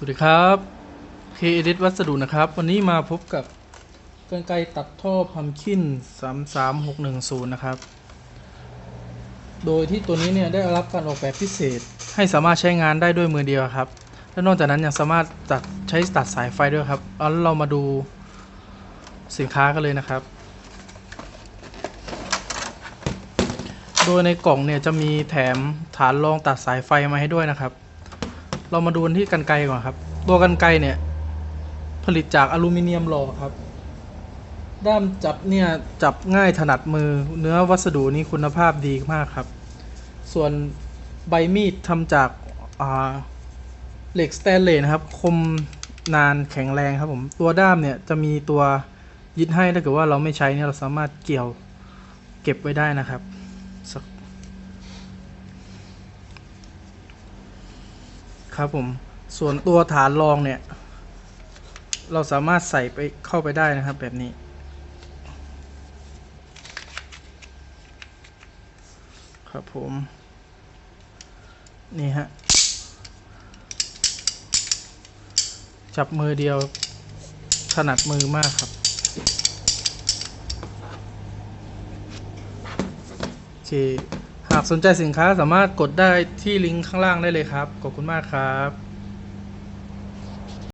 สวัสดีครับเคเอดิวัสดุนะครับ วันนี้มาพบกับกรไกรตัดท่อพัมคิน33610 นะครับ โดยที่ตัวนี้เนี่ยได้รับการออกแบบพิเศษให้สามารถใช้งานได้ด้วยมือเดียวครับ และนอกจากนั้นยังสามารถตัดใช้ตัดสายไฟด้วยครับเอาแล้วเรามาดูสินค้ากันเลยนะครับ โดยในกล่องเนี่ยจะมีแถมฐานรองตัดสายไฟมาให้ด้วยนะครับ เรามาดูนที่กันไกรก่อนครับ ตัวกันไกรเนี่ย ผลิตจากอลูมิเนียมหล่อครับ ด้ามจับเนี่ยจับง่ายถนัดมือ เนื้อวัสดุนี้คุณภาพดีมากครับ ส่วนใบมีดทำจากาเหล็กสแตนเลสนะครับ คมนานแข็งแรงครับผม ตัวด้ามเนี่ยจะมีตัวยึดให้ถ้าเกิดว่าเราไม่ใช้เนี่ยเราสามารถเกี่ยวเก็บไว้ได้นะครับสัก ครับผมส่วนตัวฐานรองเนี่ย เราสามารถใส่ไปเข้าไปได้นะครับแบบนี้ ครับผม นี่ฮะ จับมือเดียวถนัดมือมากครับ โอเค หากสนใจสินค้าสามารถกดได้ที่ลิงก์ข้างล่างได้เลยครับ ขอบคุณมากครับ